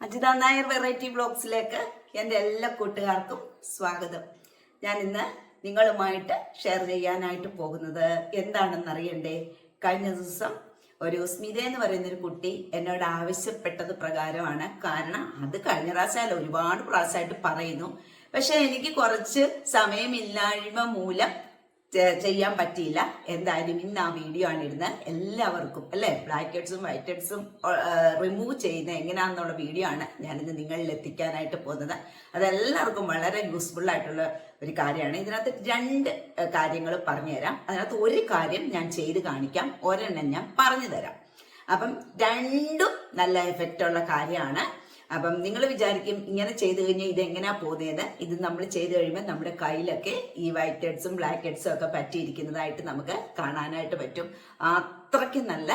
Ajitha Nair variety ബ്ലോഗ്സിലേക്ക് എന്റെ എല്ലാ കൂട്ടുകാർക്കും സ്വാഗതം. ഞാൻ ഇന്ന് നിങ്ങളുമായിട്ട് ഷെയർ ചെയ്യാനായിട്ട് പോകുന്നത് എന്താണെന്ന് അറിയണ്ടേ കഴിഞ്ഞ ദിവസം ഒരു സ്മിത എന്ന് പറയുന്നൊരു കുട്ടി എന്നോട് ആവശ്യപ്പെട്ടത് പ്രകാരമാണ്. കാരണം അത് കഴിഞ്ഞ പ്രാവശ്യമല്ല ഒരുപാട് പ്രാവശ്യമായിട്ട് പറയുന്നു. പക്ഷെ എനിക്ക് കുറച്ച് സമയമില്ലായ്മ മൂലം ചെയ്യാൻ പറ്റിയില്ല. എന്തായാലും ഇന്ന് ആ വീഡിയോ ആണ് ഇടുന്നത്. എല്ലാവർക്കും അല്ലേ? ബ്ലാക്ക് ഹെഡ്സും വൈറ്റ് ഹെഡ്സും റിമൂവ് ചെയ്യുന്ന എങ്ങനെയാണെന്നുള്ള വീഡിയോ ആണ് ഞാനിന്ന് നിങ്ങളിൽ എത്തിക്കാനായിട്ട് പോകുന്നത്. അതെല്ലാവർക്കും വളരെ യൂസ്ഫുൾ ആയിട്ടുള്ള ഒരു കാര്യമാണ്. ഇതിനകത്ത് രണ്ട് കാര്യങ്ങൾ പറഞ്ഞു പറഞ്ഞുതരാം. അതിനകത്ത് ഒരു കാര്യം ഞാൻ ചെയ്ത് കാണിക്കാം. ഒരെണ്ണം ഞാൻ പറഞ്ഞു തരാം അപ്പം രണ്ടും നല്ല എഫക്റ്റ് ഉള്ള കാര്യമാണ്. അപ്പം നിങ്ങൾ വിചാരിക്കും ഇങ്ങനെ ചെയ്തു കഴിഞ്ഞാൽ ഇത് എങ്ങനെയാ പോകുന്നത് ഇത് നമ്മൾ ചെയ്ത് കഴിയുമ്പോൾ നമ്മുടെ കയ്യിലൊക്കെ ഈ വൈറ്റ് ഹെഡ്സും ബ്ലാക്ക് ഹെഡ്സും ഒക്കെ പറ്റിയിരിക്കുന്നതായിട്ട് നമുക്ക് കാണാനായിട്ട് പറ്റും. അത്രയ്ക്ക് നല്ല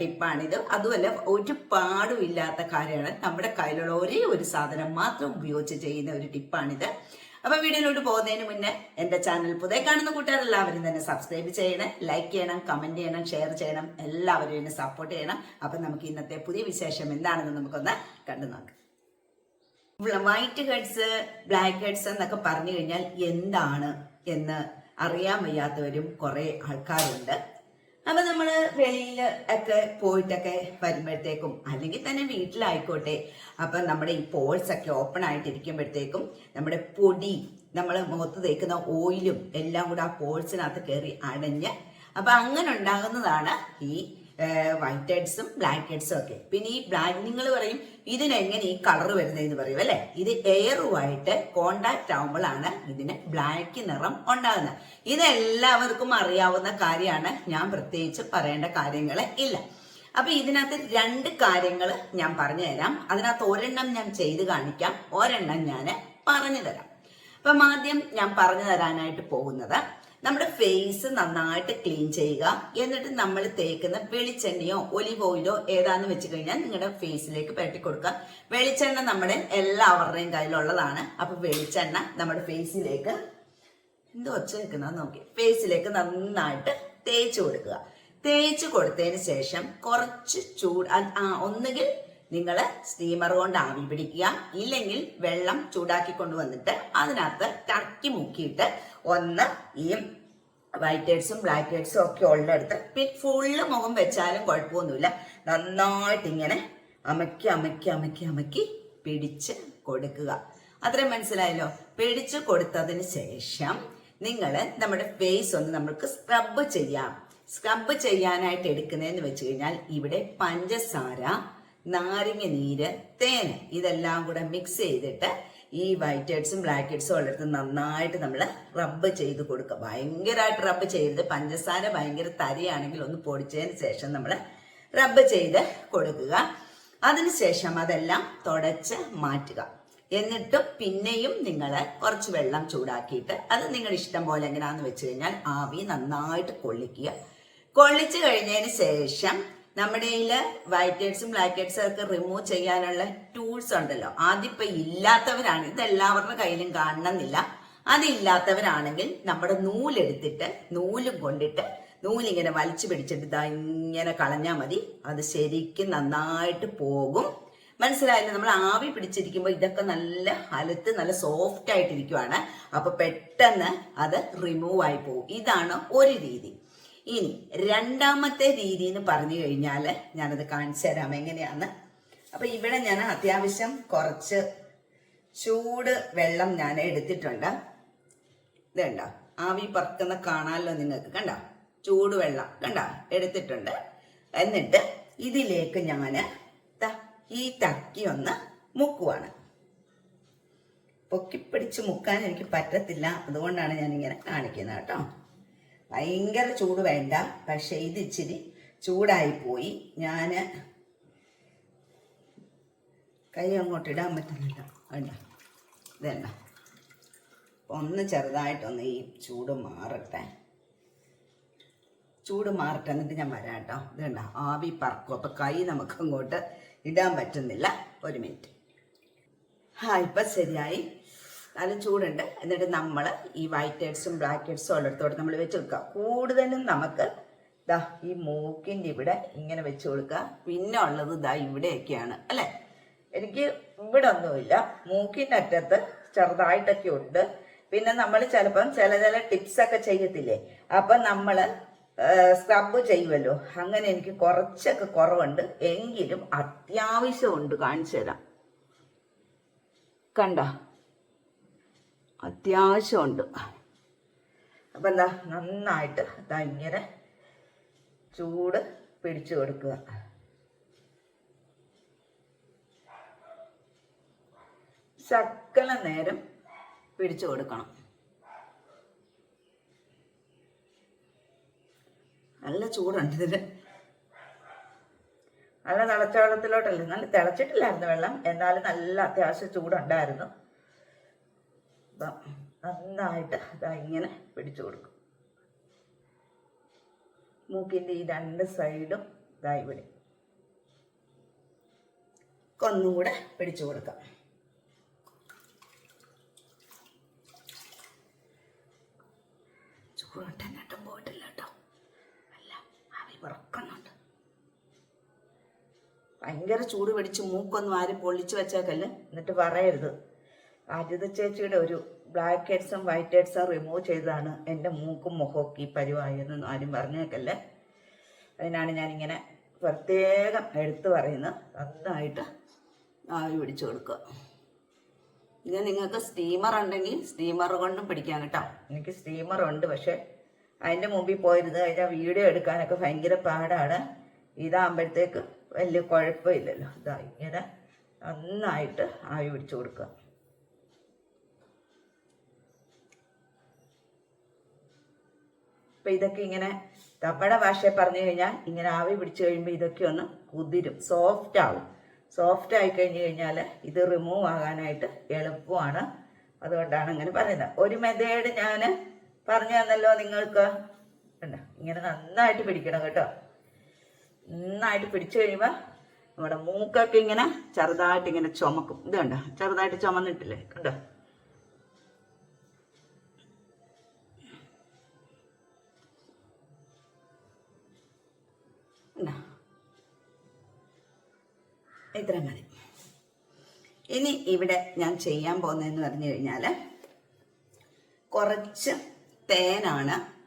ടിപ്പാണിത്. അതുമല്ല ഒരു പാടുമില്ലാത്ത കാര്യമാണ്. നമ്മുടെ കയ്യിലുള്ള ഒരേ ഒരു സാധനം മാത്രം ഉപയോഗിച്ച് ചെയ്യുന്ന ഒരു ടിപ്പാണിത്. അപ്പൊ വീഡിയോയിലോട്ട് പോകുന്നതിന് മുന്നേ എന്റെ ചാനൽ പുതിയ കാണുന്ന കൂട്ടുകാർ എല്ലാവരും തന്നെ സബ്സ്ക്രൈബ് ചെയ്യണം ലൈക്ക് ചെയ്യണം കമന്റ് ചെയ്യണം ഷെയർ ചെയ്യണം എല്ലാവരും എന്നെ സപ്പോർട്ട് ചെയ്യണം. അപ്പൊ നമുക്ക് ഇന്നത്തെ പുതിയ വിശേഷം എന്താണെന്ന് നമുക്കൊന്ന് കണ്ടു നോക്കാം. വൈറ്റ് ഹെഡ്സ് ബ്ലാക്ക് ഹെഡ്സ് എന്നൊക്കെ പറഞ്ഞു കഴിഞ്ഞാൽ എന്താണ് എന്ന് അറിയാൻ വയ്യാത്തവരും കുറെ ആൾക്കാരുണ്ട്. അപ്പൊ നമ്മൾ വെളിയിൽ ഒക്കെ പോയിട്ടൊക്കെ വരുമ്പോഴത്തേക്കും അല്ലെങ്കിൽ തന്നെ വീട്ടിലായിക്കോട്ടെ അപ്പൊ നമ്മുടെ ഈ പോൾസ് ഒക്കെ ഓപ്പൺ ആയിട്ടിരിക്കുമ്പോഴത്തേക്കും നമ്മുടെ പൊടി നമ്മൾ മുഖത്ത് തേക്കുന്ന ഓയിലും എല്ലാം കൂടെ ആ പോൾസിനകത്ത് കയറി അടഞ്ഞ് അപ്പൊ അങ്ങനെ ഉണ്ടാകുന്നതാണ് ഈ വൈറ്റ് ഹെഡ്സും ബ്ലാക്ക് ഹെഡ്സും ഒക്കെ. പിന്നെ ഈ ബ്ലാക്ക് നിങ്ങൾ പറയും ഇതിനെങ്ങനെ ഈ കളർ വരുന്നതെന്ന് പറയും അല്ലെ? ഇത് എയറുമായിട്ട് കോണ്ടാക്ട് ആവുമ്പോഴാണ് ഇതിന് ബ്ലാക്ക് നിറം ഉണ്ടാകുന്നത്. ഇത് എല്ലാവർക്കും അറിയാവുന്ന കാര്യമാണ്. ഞാൻ പ്രത്യേകിച്ച് പറയേണ്ട കാര്യങ്ങൾ ഇല്ല. അപ്പൊ ഇതിനകത്ത് രണ്ട് കാര്യങ്ങൾ ഞാൻ പറഞ്ഞു തരാം അതിനകത്ത് ഒരെണ്ണം ഞാൻ ചെയ്ത് കാണിക്കാം. ഒരെണ്ണം ഞാൻ പറഞ്ഞു തരാം അപ്പം ആദ്യം ഞാൻ പറഞ്ഞു തരാനായിട്ട് പോകുന്നത് നമ്മുടെ ഫേസ് നന്നായിട്ട് ക്ലീൻ ചെയ്യുക. എന്നിട്ട് നമ്മൾ തേക്കുന്ന വെളിച്ചെണ്ണയോ ഒലിവ് ഓയിലോ ഏതാന്ന് വെച്ച് കഴിഞ്ഞാൽ നിങ്ങളുടെ ഫേസിലേക്ക് പുരട്ടി കൊടുക്കുക. വെളിച്ചെണ്ണ നമ്മുടെ എല്ലാവരുടെയും കയ്യിലുള്ളതാണ്. അപ്പൊ വെളിച്ചെണ്ണ നമ്മുടെ ഫേസിലേക്ക് എന്തോ ഒച്ച വെക്കുന്നത് നോക്കി. ഫേസിലേക്ക് നന്നായിട്ട് തേച്ച് കൊടുക്കുക. തേച്ച് കൊടുത്തതിന് ശേഷം കുറച്ച് ചൂട് ഒന്നുകിൽ നിങ്ങൾ സ്റ്റീമർ കൊണ്ട് ആവി പിടിക്കുക. ഇല്ലെങ്കിൽ വെള്ളം ചൂടാക്കി കൊണ്ടുവന്നിട്ട് അതിനകത്ത് ടർക്കി മുക്കിയിട്ട് ഒന്ന് ഈ വൈറ്റ് ഹെഡ്സും ബ്ലാക്ക് ഹെഡ്സും ഒക്കെ ഉള്ളിടത്ത് പിന്നെ ഫുള്ള് മുഖം വെച്ചാലും കുഴപ്പമൊന്നുമില്ല. നന്നായിട്ട് ഇങ്ങനെ അമക്കി അമക്കി അമക്കി അമക്കി പിടിച്ച് കൊടുക്കുക. അത്രയും മനസ്സിലായല്ലോ? പിടിച്ചു കൊടുത്തതിന് ശേഷം നിങ്ങൾ നമ്മുടെ ഫേസ് ഒന്ന് നമുക്ക് സ്ക്രബ് ചെയ്യാം. സ്ക്രബ് ചെയ്യാനായിട്ട് എടുക്കുന്നതെന്ന് വെച്ച് കഴിഞ്ഞാൽ ഇവിടെ പഞ്ചസാര നാരങ്ങ നീര് തേന് ഇതെല്ലാം കൂടെ മിക്സ് ചെയ്തിട്ട് ഈ വൈറ്റ് ഹെഡ്സും ബ്ലാക്ക് ഹെഡ്സും ഉള്ളിടത്ത് നന്നായിട്ട് നമ്മൾ റബ്ബ് ചെയ്ത് കൊടുക്കുക ഭയങ്കരമായിട്ട് റബ്ബ് ചെയ്ത് പഞ്ചസാര ഭയങ്കര തരിയാണെങ്കിൽ ഒന്ന് പൊടിച്ചതിന് ശേഷം നമ്മൾ റബ്ബ് ചെയ്ത് കൊടുക്കുക. അതിനുശേഷം അതെല്ലാം തുടച്ച് മാറ്റുക. എന്നിട്ട് പിന്നെയും നിങ്ങൾ കുറച്ച് വെള്ളം ചൂടാക്കിയിട്ട് അത് നിങ്ങൾ ഇഷ്ടം പോലെ എങ്ങനെയാണെന്ന് വെച്ച് കഴിഞ്ഞാൽ ആവി നന്നായിട്ട് കൊള്ളിക്കുക. കൊള്ളിച്ചു കഴിഞ്ഞതിന് ശേഷം നമ്മുടെ കയ്യിൽ ബ്ലാക്ക് ഹെഡ്സും ഒക്കെ റിമൂവ് ചെയ്യാനുള്ള ടൂൾസ് ഉണ്ടല്ലോ. ആദ്യം ഇല്ലാത്തവരാണ്. ഇത് എല്ലാവരുടെ കയ്യിലും കാണണമെന്നില്ല. അതില്ലാത്തവരാണെങ്കിൽ നമ്മുടെ നൂലെടുത്തിട്ട് നൂലും കൊണ്ടിട്ട് നൂലിങ്ങനെ വലിച്ചു പിടിച്ചിട്ട് ഇതാ ഇങ്ങനെ കളഞ്ഞാൽ മതി. അത് ശരിക്കും നന്നായിട്ട് പോകും. മനസ്സിലായില്ല? നമ്മൾ ആവി പിടിച്ചിരിക്കുമ്പോൾ ഇതൊക്കെ നല്ല അലത്ത് നല്ല സോഫ്റ്റ് ആയിട്ടിരിക്കുവാണ്. അപ്പൊ പെട്ടെന്ന് അത് റിമൂവ് ആയി പോകും. ഇതാണ് ഒരു രീതി. ഇനി രണ്ടാമത്തെ രീതി എന്ന് പറഞ്ഞു കഴിഞ്ഞാൽ ഞാനത് കാണിച്ചു തരാം. എങ്ങനെയാണ്? അപ്പൊ ഇവിടെ ഞാൻ അത്യാവശ്യം കുറച്ച് ചൂട് വെള്ളം ഞാൻ എടുത്തിട്ടുണ്ട്. ഇതുണ്ടോ ആവി പറക്കുന്ന കാണാമല്ലോ നിങ്ങൾക്ക്. കണ്ടോ? ചൂട് വെള്ളം. കണ്ടോ? എടുത്തിട്ടുണ്ട്. എന്നിട്ട് ഇതിലേക്ക് ഞാൻ ഈ തക്കി ഒന്ന് മുക്കുവാണ്. പൊക്കിപ്പിടിച്ച് മുക്കാൻ എനിക്ക് പറ്റത്തില്ല. അതുകൊണ്ടാണ് ഞാൻ ഇങ്ങനെ കാണിക്കുന്നത് കേട്ടോ. ഭയങ്കര ചൂട് വേണ്ട. പക്ഷെ ഇത് ഇച്ചിരി ചൂടായി പോയി. ഞാൻ കൈ അങ്ങോട്ട് ഇടാൻ പറ്റുന്നില്ല. വേണ്ട ഇതല്ല. ഒന്ന് ചെറുതായിട്ടൊന്ന് ഈ ചൂട് മാറട്ടെ. ചൂട് മാറട്ടെ എന്നിട്ട് ഞാൻ വരാം കേട്ടോ. ഇതുണ്ട ആവി പറക്കും. അപ്പം കൈ നമുക്ക് അങ്ങോട്ട് ഇടാൻ പറ്റുന്നില്ല. ഒരു മിനിറ്റ്. ആ ഇപ്പം ശരിയായി. നല്ല ചൂടുണ്ട്. എന്നിട്ട് നമ്മൾ ഈ വൈറ്റ് ഹെഡ്സും ബ്ലാക്ക് ഹെഡ്സും ഉള്ളിടത്തോട്ട് നമ്മൾ വെച്ച് കൊടുക്കുക. കൂടുതലും നമുക്ക് ദാ ഈ മൂക്കിന്റെ ഇവിടെ ഇങ്ങനെ വെച്ച് കൊടുക്കുക. പിന്നെ ഉള്ളത് ദാ ഇവിടെയൊക്കെയാണ്. അല്ലേ? എനിക്ക് ഇവിടെ ഒന്നുമില്ല. മൂക്കിന്റെ അറ്റത്ത് ചെറുതായിട്ടൊക്കെ ഉണ്ട്. പിന്നെ നമ്മൾ ചിലപ്പം ചില ചില ടിപ്സ് ഒക്കെ ചെയ്യത്തില്ലേ? അപ്പം നമ്മൾ സ്ക്രബ് ചെയ്യുമല്ലോ അങ്ങനെ എനിക്ക് കുറച്ചൊക്കെ കുറവുണ്ട്. എങ്കിലും അത്യാവശ്യമുണ്ട് കാണിച്ചു തരാം. കണ്ട? അത്യാവശ്യമുണ്ട്. അപ്പം എന്താ നന്നായിട്ട് അതാ ഇങ്ങനെ ചൂട് പിടിച്ചു കൊടുക്കുക. ശക്കല നേരം പിടിച്ചു കൊടുക്കണം. നല്ല ചൂടുണ്ട് ഇതിന് നല്ല തിളച്ച വെള്ളത്തിലോട്ടല്ലേ? നല്ല തിളച്ചിട്ടില്ലായിരുന്നു വെള്ളം. എന്നാലും നല്ല അത്യാവശ്യം ചൂടുണ്ടായിരുന്നു. നന്നായിട്ട് അതാ ഇങ്ങനെ പിടിച്ചു കൊടുക്കും. മൂക്കിന്റെ ഈ രണ്ട് സൈഡും ഇതാ ഇവിടെ. ഒന്നും കൂടെ പിടിച്ചു കൊടുക്കാം. ചൂടൊട്ടും പോയിട്ടില്ല കേട്ടോ. അല്ല ആവി വിറക്കുന്നുണ്ട് ഭയങ്കര ചൂട് പിടിച്ച് മൂക്കൊന്നും ആരും പൊള്ളിച്ചു വെച്ചേക്കല്ല്. എന്നിട്ട് പറയരുത്. അജിത ചേച്ചിയുടെ ഒരു ബ്ലാക്ക് ഹെഡ്സും വൈറ്റ് ഹെഡ്സും റിമൂവ് ചെയ്തതാണ് എന്റെ മൂക്കും മുഖമൊക്കെ ഈ പരിവായെന്ന് ആരും പറഞ്ഞേക്കല്ലേ? അതിനാണ് ഞാനിങ്ങനെ പ്രത്യേകം എടുത്തു പറയുന്നത്. നന്നായിട്ട് ആവി പിടിച്ചു കൊടുക്കുക. ഇനി നിങ്ങൾക്ക് സ്റ്റീമർ ഉണ്ടെങ്കിൽ സ്റ്റീമർ കൊണ്ടും പിടിക്കാം കേട്ടോ. എനിക്ക് സ്റ്റീമർ ഉണ്ട് പക്ഷെ അതിന്റെ മുമ്പിൽ പോയിരുന്നത് അതിന്റെ വീഡിയോ എടുക്കാനൊക്കെ ഭയങ്കര പാടാണ്. ഇതാകുമ്പോഴത്തേക്ക് വലിയ കുഴപ്പമില്ലല്ലോ. ഇതാ ഇങ്ങനെ നന്നായിട്ട് ആവി പിടിച്ചു കൊടുക്കുക. അപ്പം ഇതൊക്കെ ഇങ്ങനെ നമ്മുടെ ഭാഷയെ പറഞ്ഞു കഴിഞ്ഞാൽ ഇങ്ങനെ ആവി പിടിച്ചു കഴിയുമ്പോൾ ഇതൊക്കെ ഒന്ന് കുതിരും. സോഫ്റ്റ് ആവും. സോഫ്റ്റ് ആയി കഴിഞ്ഞു കഴിഞ്ഞാൽ ഇത് റിമൂവ് ആകാനായിട്ട് എളുപ്പമാണ്. അതുകൊണ്ടാണ് അങ്ങനെ പറയുന്നത്. ഒരു മെതേഡ് ഞാൻ പറഞ്ഞു തന്നല്ലോ നിങ്ങൾക്ക്. ഇങ്ങനെ നന്നായിട്ട് പിടിക്കണം കേട്ടോ. നന്നായിട്ട് പിടിച്ചു കഴിയുമ്പോൾ നമ്മുടെ മൂക്കൊക്കെ ഇങ്ങനെ ചെറുതായിട്ട് ഇങ്ങനെ ചുമക്കും. ഇത് കണ്ടോ? ചെറുതായിട്ട് ചുമന്നിട്ടില്ലേ? കണ്ടോ? ഇത്ര മതി. ഇനി ഇവിടെ ഞാൻ ചെയ്യാൻ പോകുന്നതെന്ന് പറഞ്ഞു കഴിഞ്ഞാൽ കുറച്ച് തേനാണ്.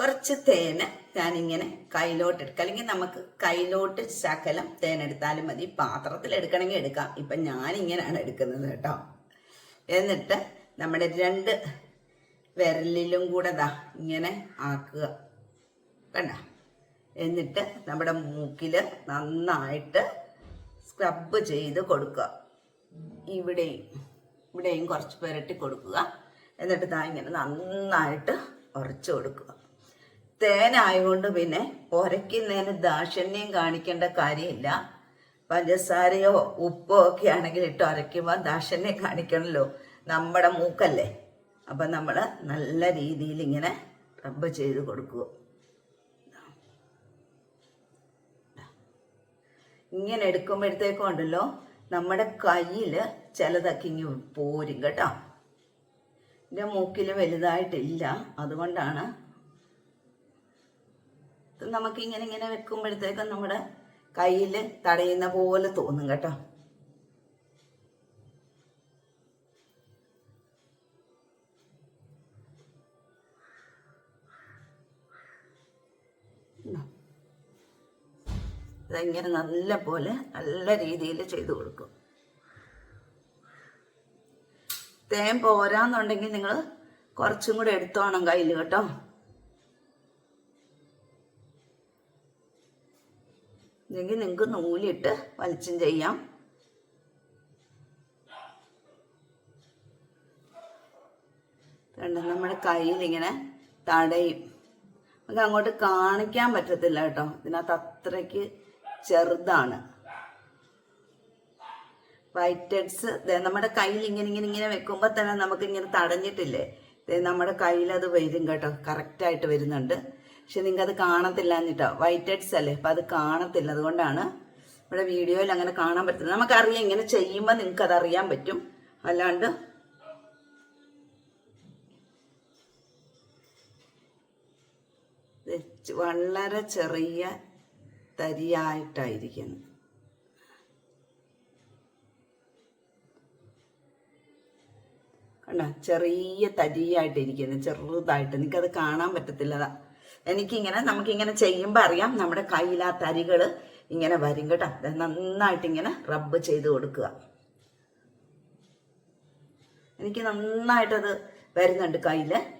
കുറച്ച് തേന് ഞാനിങ്ങനെ കയ്യിലോട്ട് എടുക്കുക അല്ലെങ്കിൽ നമുക്ക് കയ്യിലോട്ട് ശകലം തേൻ എടുത്താലും മതി. പാത്രത്തിൽ എടുക്കണമെങ്കിൽ എടുക്കാം. ഇപ്പൊ ഞാൻ ഇങ്ങനെയാണ് എടുക്കുന്നത് കേട്ടോ. എന്നിട്ട് നമ്മുടെ രണ്ട് വിരലിലും കൂടെ ദാ ഇങ്ങനെ ആക്കുക. കണ്ട? എന്നിട്ട് നമ്മുടെ മൂക്കിൽ നന്നായിട്ട് സ്ക്രബ് ചെയ്ത് കൊടുക്കുക. ഇവിടെയും ഇവിടെയും കുറച്ച് പുരട്ടി കൊടുക്കുക. എന്നിട്ട് താ ഇങ്ങനെ നന്നായിട്ട് ഉറച്ചു കൊടുക്കുക. തേനായതുകൊണ്ട് പിന്നെ ഉരയ്ക്കുന്നതിന് ദാക്ഷിണ്യം കാണിക്കേണ്ട കാര്യമില്ല. പഞ്ചസാരയോ ഉപ്പോ ഒക്കെ ആണെങ്കിൽ ഇട്ട് ഉരയ്ക്കുമ്പോൾ ദാക്ഷിണ്യം കാണിക്കണമല്ലോ നമ്മുടെ മൂക്കല്ലേ. അപ്പം നമ്മൾ നല്ല രീതിയിൽ ഇങ്ങനെ റബ്ബ് ചെയ്ത് കൊടുക്കുക. ഇങ്ങനെ എടുക്കുമ്പോഴത്തേക്കും ഉണ്ടല്ലോ നമ്മുടെ കയ്യിൽ ചിലതൊക്കെ ഇങ്ങ് പോരും കേട്ടോ. എന്റെ മൂക്കിൽ വലുതായിട്ടില്ല അതുകൊണ്ടാണ് നമുക്കിങ്ങനെ നമുക്ക് ഇങ്ങനെ ഇങ്ങനെ വെക്കുമ്പോഴത്തേക്കും നമ്മുടെ കയ്യിൽ തടയുന്ന പോലെ തോന്നും കേട്ടോ. ഇതെങ്ങനെ നല്ല പോലെ നല്ല രീതിയിൽ ചെയ്തു കൊടുക്കും. തേൻ പോരാന്നുണ്ടെങ്കിൽ നിങ്ങൾ കുറച്ചും കൂടെ എടുത്തോണം കയ്യിൽ കേട്ടോ. ഇല്ലെങ്കിൽ നിങ്ങൾക്ക് നൂലിട്ട് വലിച്ചും ചെയ്യാം. കണ്ടോ നമ്മുടെ കയ്യിൽ ഇങ്ങനെ തടയും. നമുക്ക് അങ്ങോട്ട് കാണിക്കാൻ പറ്റത്തില്ല കേട്ടോ. ഇതിനകത്ത് അത്രയ്ക്ക് ചെറുതാണ്. വൈറ്റഡ്സ് നമ്മുടെ കയ്യിൽ ഇങ്ങനെ ഇങ്ങനെ ഇങ്ങനെ വെക്കുമ്പോൾ തന്നെ നമുക്ക് ഇങ്ങനെ തടഞ്ഞിട്ടില്ലേ നമ്മുടെ കയ്യിൽ അത് വരും കേട്ടോ. കറക്റ്റായിട്ട് വരുന്നുണ്ട്. പക്ഷെ നിങ്ങൾക്ക് അത് കാണത്തില്ല എന്നിട്ടോ ഹെഡ്സ് അല്ലേ? അപ്പം അത് കാണത്തില്ല. അതുകൊണ്ടാണ് ഇവിടെ വീഡിയോയിൽ അങ്ങനെ കാണാൻ പറ്റുന്നത്. നമുക്കറിയാം ഇങ്ങനെ ചെയ്യുമ്പോൾ നിങ്ങൾക്ക് അത് അറിയാൻ പറ്റും. അല്ലാണ്ട് വളരെ ചെറിയ തരിയായിട്ടായിരിക്കുന്നു. കണ്ടോ? ചെറിയ തരിയായിട്ടിരിക്കുന്നു. ചെറുതായിട്ട്. എനിക്കത് കാണാൻ പറ്റത്തില്ലതാ. എനിക്കിങ്ങനെ നമുക്കിങ്ങനെ ചെയ്യുമ്പോൾ അറിയാം നമ്മുടെ കയ്യിൽ ആ തരികൾ ഇങ്ങനെ വരും കേട്ടോ. നന്നായിട്ട് ഇങ്ങനെ റബ്ബ് ചെയ്ത് കൊടുക്കുക. എനിക്ക് നന്നായിട്ടത് വരുന്നുണ്ട് കയ്യിൽ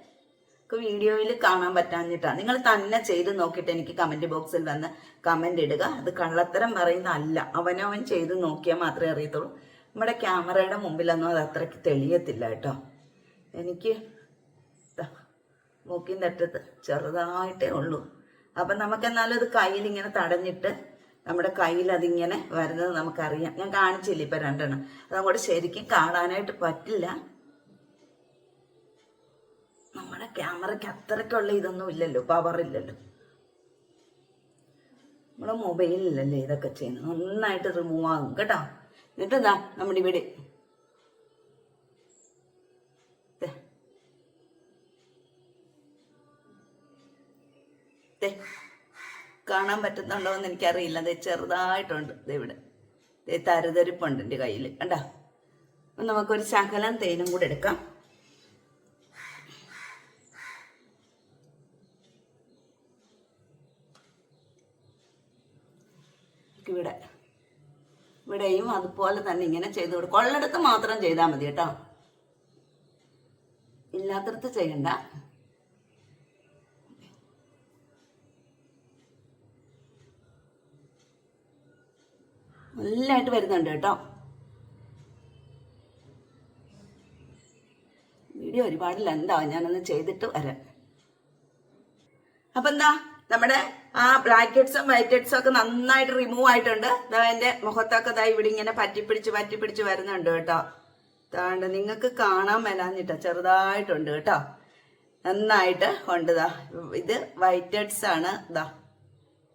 വീഡിയോയിൽ കാണാൻ പറ്റാഞ്ഞിട്ടാണ് നിങ്ങൾ തന്നെ ചെയ്ത് നോക്കിയിട്ട് എനിക്ക് കമന്റ് ബോക്സിൽ വന്ന് കമന്റ് ഇടുക. അത് കള്ളത്തരം പറയുന്നതല്ല. അവനവൻ ചെയ്ത് നോക്കിയാൽ മാത്രമേ അറിയത്തുള്ളൂ. നമ്മുടെ ക്യാമറയുടെ മുമ്പിലൊന്നും അത് അത്രയ്ക്ക് തെളിയത്തില്ല കേട്ടോ. എനിക്ക് ദാ മൂക്കിൻ തട്ടത്ത് ചെറുതായിട്ടേ ഉള്ളൂ. അപ്പം നമുക്ക് എന്നാലും അത് കയ്യിൽ ഇങ്ങനെ തടഞ്ഞിട്ട് നമ്മുടെ കയ്യിൽ അതിങ്ങനെ വരുന്നത് നമുക്കറിയാം. ഞാൻ കാണിച്ചില്ല ഇപ്പം രണ്ടെണ്ണം. അതങ്ങോട്ട് ശരിക്കും കാണാനായിട്ട് പറ്റില്ല. നമ്മുടെ ക്യാമറയ്ക്ക് അത്രയ്ക്കുള്ള ഇതൊന്നും ഇല്ലല്ലോ പവർ ഇല്ലല്ലോ. നമ്മുടെ മൊബൈലിലല്ലേ ഇതൊക്കെ ചെയ്യുന്നത്? നന്നായിട്ട് റിമൂവ് ആകും കേട്ടോ. എന്നിട്ട് എന്താ നമ്മുടെ ഇവിടെ. കാണാൻ പറ്റുന്നുണ്ടോ എന്ന് എനിക്കറിയില്ല. അത് ചെറുതായിട്ടുണ്ട്. ദേ ഇവിടെ. തരുതരിപ്പുണ്ട് എന്റെ കയ്യിൽ കണ്ടാ? നമുക്കൊരു ശകലം തേനും കൂടെ എടുക്കാം. ഇവിടെ. ഇവിടെയും അതുപോലെ തന്നെ ഇങ്ങനെ ചെയ്ത് കൊടുക്കും. ഉള്ളിടത്ത് മാത്രം ചെയ്താൽ മതി കേട്ടോ. ഇല്ലാത്തടത്ത് ചെയ്യണ്ട. നല്ലതായിട്ട് വരുന്നുണ്ട് കേട്ടോ. വീഡിയോ ഒരുപാട് ലെന്താവും ഞാനൊന്ന് ചെയ്തിട്ട് വരാം. അപ്പൊ എന്താ നമ്മുടെ ആ ബ്ലാക്ക് ഹെഡ്സും വൈറ്റ് ഹെഡ്സും ഒക്കെ നന്നായിട്ട് റിമൂവ് ആയിട്ടുണ്ട്. ഇതാ എന്റെ മുഖത്തൊക്കെ ദാ ഇവിടെ ഇങ്ങനെ പറ്റിപ്പിടിച്ച് പറ്റിപ്പിടിച്ച് വരുന്നുണ്ട് കേട്ടോ. താണ്ട് നിങ്ങൾക്ക് കാണാൻ മേലാഞ്ഞിട്ടോ ചെറുതായിട്ടുണ്ട് കേട്ടോ. നന്നായിട്ട് ഉണ്ട് ഇതാ ഇത് വൈറ്റ് ഹെഡ്സ് ആണ് ഇതാ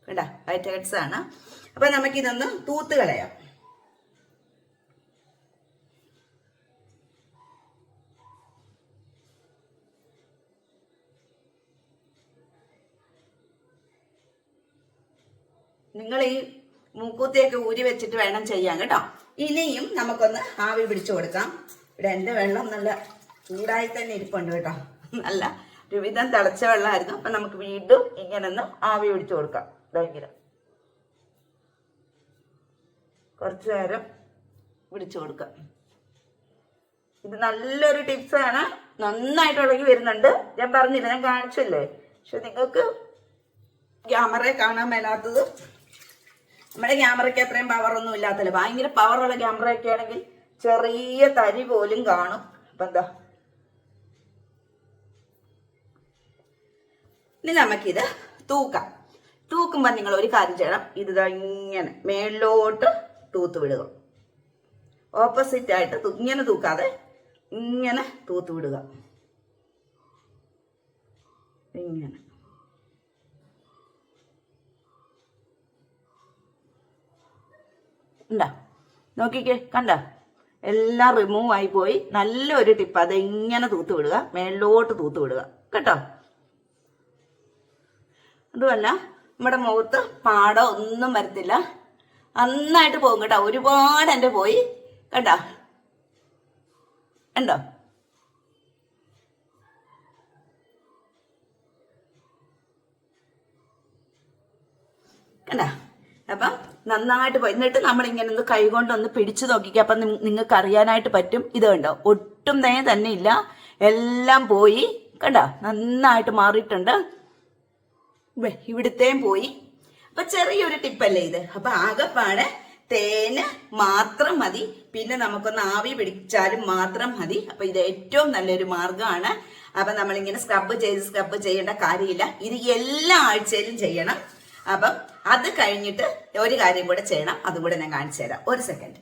കേട്ടാ വൈറ്റ് ഹെഡ്സ് ആണ്. അപ്പൊ നമുക്കിതൊന്ന് തൂത്ത് കളയാം. നിങ്ങൾ ഈ മൂക്കൂത്തിയൊക്കെ ഊരി വെച്ചിട്ട് വേണം ചെയ്യാൻ കേട്ടോ. ഇനിയും നമുക്കൊന്ന് ആവി പിടിച്ചു കൊടുക്കാം. ഇവിടെ എന്റെ വെള്ളം നല്ല ചൂടായി തന്നെ ഇരിപ്പുണ്ട് കേട്ടോ. നല്ല ഒരുവിധം തിളച്ച വെള്ളമായിരുന്നു. അപ്പം നമുക്ക് വീണ്ടും ഇങ്ങനെ ഒന്ന് ആവി പിടിച്ചു കൊടുക്കാം. ഭയങ്കര കുറച്ച് നേരം പിടിച്ചു കൊടുക്കാം. ഇത് നല്ലൊരു ടിപ്സാണ് നന്നായിട്ട് ഉളകി വരുന്നുണ്ട്. ഞാൻ പറഞ്ഞില്ല ഞാൻ കാണിച്ചില്ലേ. പക്ഷെ നിങ്ങൾക്ക് ക്യാമറയെ കാണാൻ മേലാത്തത് നമ്മുടെ ക്യാമറയ്ക്ക് അത്രയും ഒന്നും ഇല്ലാത്തല്ലോ? ഭയങ്കര പവറുള്ള ക്യാമറയൊക്കെ ആണെങ്കിൽ ചെറിയ തരി പോലും കാണും. അപ്പൊ എന്താ? ഇനി നമുക്കിത് തൂക്കാം. തൂക്കുമ്പോൾ നിങ്ങൾ ഒരു കാര്യം ചെയ്യണം. ഇത് ഇങ്ങനെ മേളിലോട്ട് തൂത്ത് വിടുക. ഓപ്പോസിറ്റ് ആയിട്ട് ഇങ്ങനെ തൂക്കാതെ ഇങ്ങനെ തൂത്ത് വിടുക. ഇങ്ങനെ. ഉണ്ടാ നോക്കിക്കേ കണ്ട? എല്ലാം റിമൂവ് ആയി പോയി നല്ലൊരു ടിപ്പ് അത് ഇങ്ങനെ തൂത്ത് വിടുക മേളിലോട്ട് തൂത്ത് വിടുക കേട്ടോ? അതുമല്ല നമ്മുടെ മുഖത്ത് പാടോ ഒന്നും വരത്തില്ല. നന്നായിട്ട് പോകും കേട്ടോ. ഒരുപാട് എന്റെ പോയി. കേട്ടോ ഉണ്ടോ കണ്ട? അപ്പം നന്നായിട്ട് എന്നിട്ട് നമ്മൾ ഇങ്ങനെ ഒന്ന് കൈകൊണ്ടൊന്ന് പിടിച്ചു നോക്കിക്കുക അപ്പം നിങ്ങൾക്ക് അറിയാനായിട്ട് പറ്റും. ഇത് കണ്ടോ? ഒട്ടും നേ തന്നെ ഇല്ല. എല്ലാം പോയി. കണ്ട? നന്നായിട്ട് മാറിയിട്ടുണ്ട്. ഇവിടുത്തെയും പോയി. അപ്പൊ ചെറിയൊരു ടിപ്പല്ലേ ഇത്? അപ്പൊ ആകെപ്പാടെ തേന് മാത്രം മതി. പിന്നെ നമുക്കൊന്ന് ആവി പിടിച്ചാലും മാത്രം മതി. അപ്പൊ ഇത് ഏറ്റവും നല്ലൊരു മാർഗമാണ് അപ്പൊ നമ്മളിങ്ങനെ സ്ക്രബ് ചെയ്ത് സ്ക്രബ് ചെയ്യേണ്ട കാര്യമില്ല. ഇത് എല്ലാ ആഴ്ചയിലും ചെയ്യണം. അപ്പം അത് കഴിഞ്ഞിട്ട് ഒരു കാര്യം കൂടെ ചെയ്യണം. അതും കൂടെ ഞാൻ കാണിച്ചു തരാം. ഒരു സെക്കൻഡ്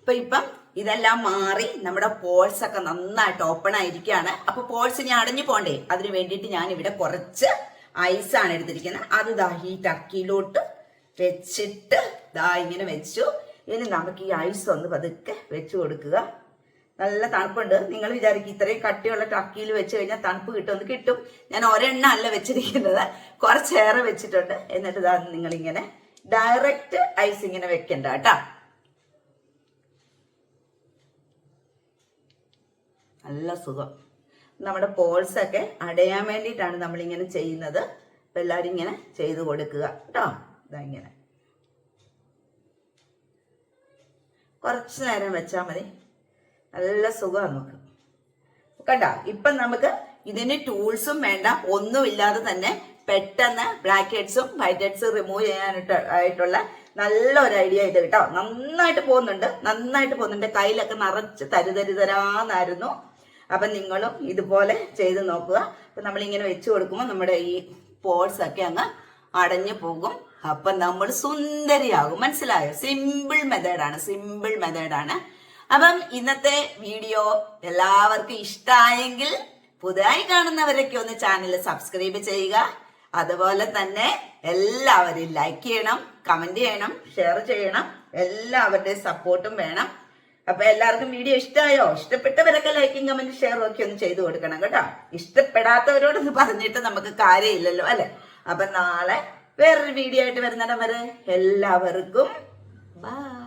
അപ്പൊ ഇപ്പം ഇതെല്ലാം മാറി നമ്മുടെ പോൾസ് ഒക്കെ നന്നായിട്ട് ഓപ്പൺ ആയിരിക്കുകയാണ്. അപ്പൊ പോൾസ് ഇനി അടഞ്ഞു പോണ്ടേ? അതിന് വേണ്ടിയിട്ട് ഞാൻ ഇവിടെ കുറച്ച് ഐസാണ് എടുത്തിരിക്കുന്നത്. അത് ദാ ഈ ടക്കിയിലോട്ട് വെച്ചിട്ട് ദാ ഇങ്ങനെ വെച്ചു. ഇനി നമുക്ക് ഈ ഐസ് ഒന്ന് പതുക്കെ വെച്ചു കൊടുക്കുക. നല്ല തണുപ്പുണ്ട്. നിങ്ങൾ വിചാരിക്കും ഇത്രയും കട്ടിയുള്ള ടക്കിയിൽ വെച്ച് കഴിഞ്ഞാൽ തണുപ്പ് കിട്ടുമെന്ന് കിട്ടും. ഞാൻ ഒരെണ്ണ അല്ല വെച്ചിരിക്കുന്നത്. കുറച്ചേറെ വെച്ചിട്ടുണ്ട്. എന്നിട്ട് ഇതാണ് നിങ്ങൾ ഇങ്ങനെ ഡയറക്റ്റ് ഐസ് ഇങ്ങനെ വെക്കണ്ട കേട്ടോ. നല്ല സുഖം. നമ്മുടെ പോൾസ് ഒക്കെ അടയാൻ വേണ്ടിയിട്ടാണ് നമ്മളിങ്ങനെ ചെയ്യുന്നത്. അപ്പം എല്ലാവരും ഇങ്ങനെ ചെയ്ത് കൊടുക്കുക കേട്ടോ. ഇതാ ഇങ്ങനെ. കുറച്ച് നേരം വെച്ചാൽ മതി. നല്ല സുഖമാണ് നമുക്ക്. കണ്ട? ഇപ്പം നമുക്ക് ഇതിന് ടൂൾസും വേണ്ട. ഒന്നുമില്ലാതെ തന്നെ പെട്ടെന്ന് ബ്ലാക്ക് ഹെഡ്സും വൈറ്റ് ഹെഡ്സും റിമൂവ് ചെയ്യാനായിട്ട് ആയിട്ടുള്ള നല്ല ഒരു ഐഡിയ ഇത് കേട്ടോ. നന്നായിട്ട് പോകുന്നുണ്ട്. നന്നായിട്ട് പോകുന്നുണ്ട്. കയ്യിലൊക്കെ നിറച്ച് തരുതരിതരാന്നായിരുന്നു. അപ്പം നിങ്ങളും ഇതുപോലെ ചെയ്ത് നോക്കുക. അപ്പം നമ്മളിങ്ങനെ വെച്ച് കൊടുക്കുമ്പോൾ നമ്മുടെ ഈ പോൾസ് ഒക്കെ അങ്ങ് അടഞ്ഞു പോകും. അപ്പം നമ്മൾ സുന്ദരിയാകും. മനസ്സിലായോ? സിമ്പിൾ മെത്തേഡാണ് സിമ്പിൾ മെത്തേഡാണ് അപ്പം ഇന്നത്തെ വീഡിയോ എല്ലാവർക്കും ഇഷ്ടമായെങ്കിൽ പുതുതായി കാണുന്നവരൊക്കെ ഒന്ന് ചാനൽ സബ്സ്ക്രൈബ് ചെയ്യുക. അതുപോലെ തന്നെ എല്ലാവരും ലൈക്ക് ചെയ്യണം കമന്റ് ചെയ്യണം ഷെയർ ചെയ്യണം. എല്ലാവരുടെയും സപ്പോർട്ടും വേണം. അപ്പൊ എല്ലാവർക്കും വീഡിയോ ഇഷ്ടമായോ ഇഷ്ടപ്പെട്ടവരൊക്കെ ലൈക്കും കമന്റ് ഷെയറും ഒക്കെ ഒന്ന് ചെയ്തു കൊടുക്കണം കേട്ടോ. ഇഷ്ടപ്പെടാത്തവരോടൊന്ന് പറഞ്ഞിട്ട് നമുക്ക് കാര്യമില്ലല്ലോ അല്ലെ? അപ്പൊ നാളെ വേറൊരു വീഡിയോ ആയിട്ട് വരുന്നിടം വരെ എല്ലാവർക്കും ബൈ